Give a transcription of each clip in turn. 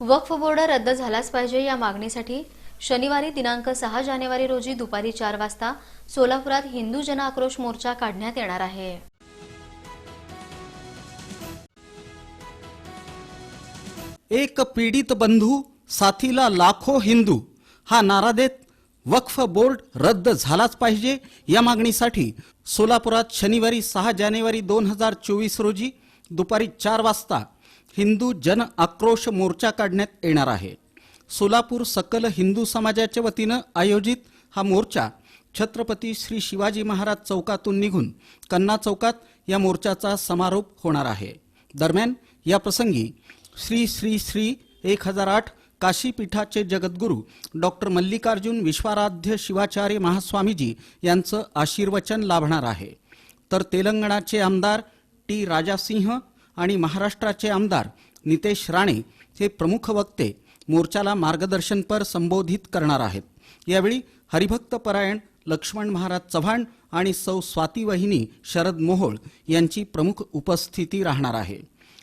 वक्फ board रद्द झालाच पाहिजे या मागणीसाठी शनिवारी दिनांक सहा जानेवारी रोजी दुपारी चार वाजता सोलापुरात हिंदू जन आक्रोश मोर्चा काढण्यात येणार आहे. एक पीडित बंधू साथीला लाखो हिंदू हा नारा देत वक्फ बोर्ड रद्द झालाच पाहिजे या मागणीसाठी सोलापुरात शनिवारी सहा जानेवारी दोन हजार चोवीस रोजी दुपारी चार वाजता हिंदू जन आक्रोश मोर्चा काढण्यात येणार आहे. सोलापूर सकल हिंदू समाजाच्या वतीनं आयोजित हा मोर्चा छत्रपती श्री शिवाजी महाराज चौकातून निघून कन्ना चौकात या मोर्चाचा समारोप होणार आहे. दरम्यान या प्रसंगी श्री श्री श्री एक हजार आठ काशीपीठाचे जगद्गुरू डॉक्टर मल्लिकार्जुन विश्वाराध्य शिवाचार्य महास्वामीजी यांचं आशीर्वचन लाभणार आहे. तर तेलंगणाचे आमदार टी राजासिंह आणि महाराष्ट्राचे आमदार नितेश राणे हे प्रमुख वक्ते मोर्चाला मार्गदर्शनपर संबोधित करणार आहेत. यावेळी हरिभक्त परायण लक्ष्मण महाराज चव्हाण आणि सौ स्वाती वहिनी शरद मोहोळ यांची प्रमुख उपस्थिती राहणार आहे.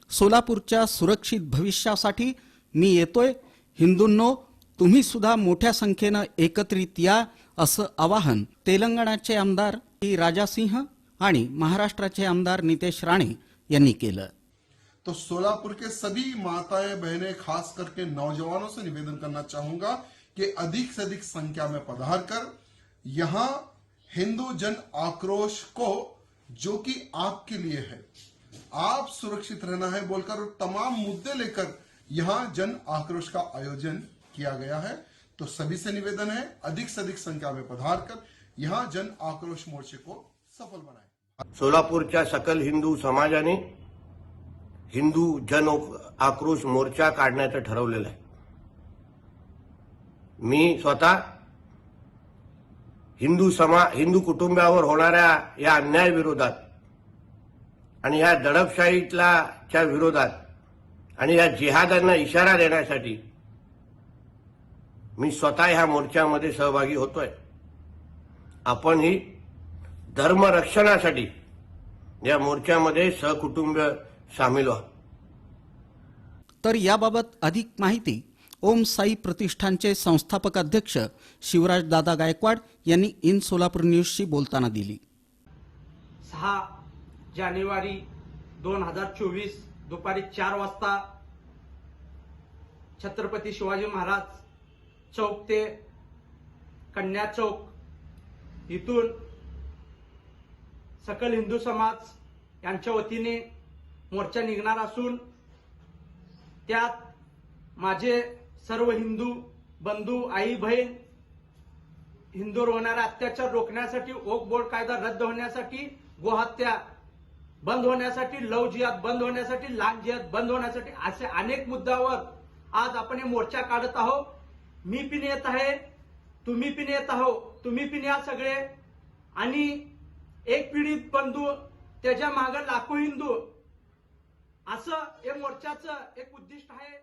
सोलापूरच्या सुरक्षित भविष्यासाठी मी येतोय. हिंदूंनो तुम्ही सुद्धा मोठ्या संख्येनं एकत्रित या असं आवाहन तेलंगणाचे आमदार टी राजासिंह आणि महाराष्ट्राचे आमदार नितेश राणे यांनी केलं. तो सोलापुर के सभी माताएँ, बहनें, खास करके नौजवानों से निवेदन करना चाहूँगा कि अधिक से अधिक संख्या में पधार कर यहाँ हिंदू जन आक्रोश को, जो कि आपके लिए है, आप सुरक्षित रहना है बोलकर तमाम मुद्दे लेकर यहाँ जन आक्रोश का आयोजन किया गया है। तो सभी से निवेदन है, अधिक से अधिक संख्या में पधार कर यहाँ जन आक्रोश मोर्चे को सफल बनाएँ। सोलापूरच्या सकल हिंदू समाज समाजाने हिंदू जन आक्रोश मोर्चा काढण्याचं ठरवलेलं आहे. मी स्वतः हिंदू समा हिंदू कुटुंबावर होणाऱ्या या अन्याय विरोधात आणि या दडपशाहीतल्या विरोधात आणि या जिहादांना इशारा देण्यासाठी मी स्वतः ह्या मोर्चामध्ये सहभागी होतोय. आपण ही धर्मरक्षणासाठी या मोर्चामध्ये सहकुटुंब सामील व्हा. तर याबाबत अधिक माहिती ओम साई प्रतिष्ठानचे संस्थापक अध्यक्ष शिवराज दादा गायकवाड यांनी इन सोलापूर न्यूजशी बोलताना दिली. सहा जानेवारी दोन हजार चोवीस दुपारी चार वाजता छत्रपती शिवाजी महाराज चौक ते कन्या चौक इथून सकल हिंदू समाज यांच्या वतीने मोर्चा निघणार असून त्यात माझे सर्व हिंदू बंधू आई बहीण हिंदूवर होणारा अत्याचार रोखण्यासाठी ओक बोर्ड कायदा रद्द होण्यासाठी गोहत्या बंद होण्यासाठी लव जिहाद बंद होण्यासाठी लाख जिहाद बंद होण्यासाठी असे अनेक मुद्द्यावर आज आपण हे मोर्चा काढत आहोत. मी पिन येत आहे तुम्ही पिन येत आहो तुम्ही पिन या सगळे. आणि एक पीडित बंधू त्याच्यामागे लाखो हिंदू असं हे मोर्चाचं एक उद्दिष्ट आहे.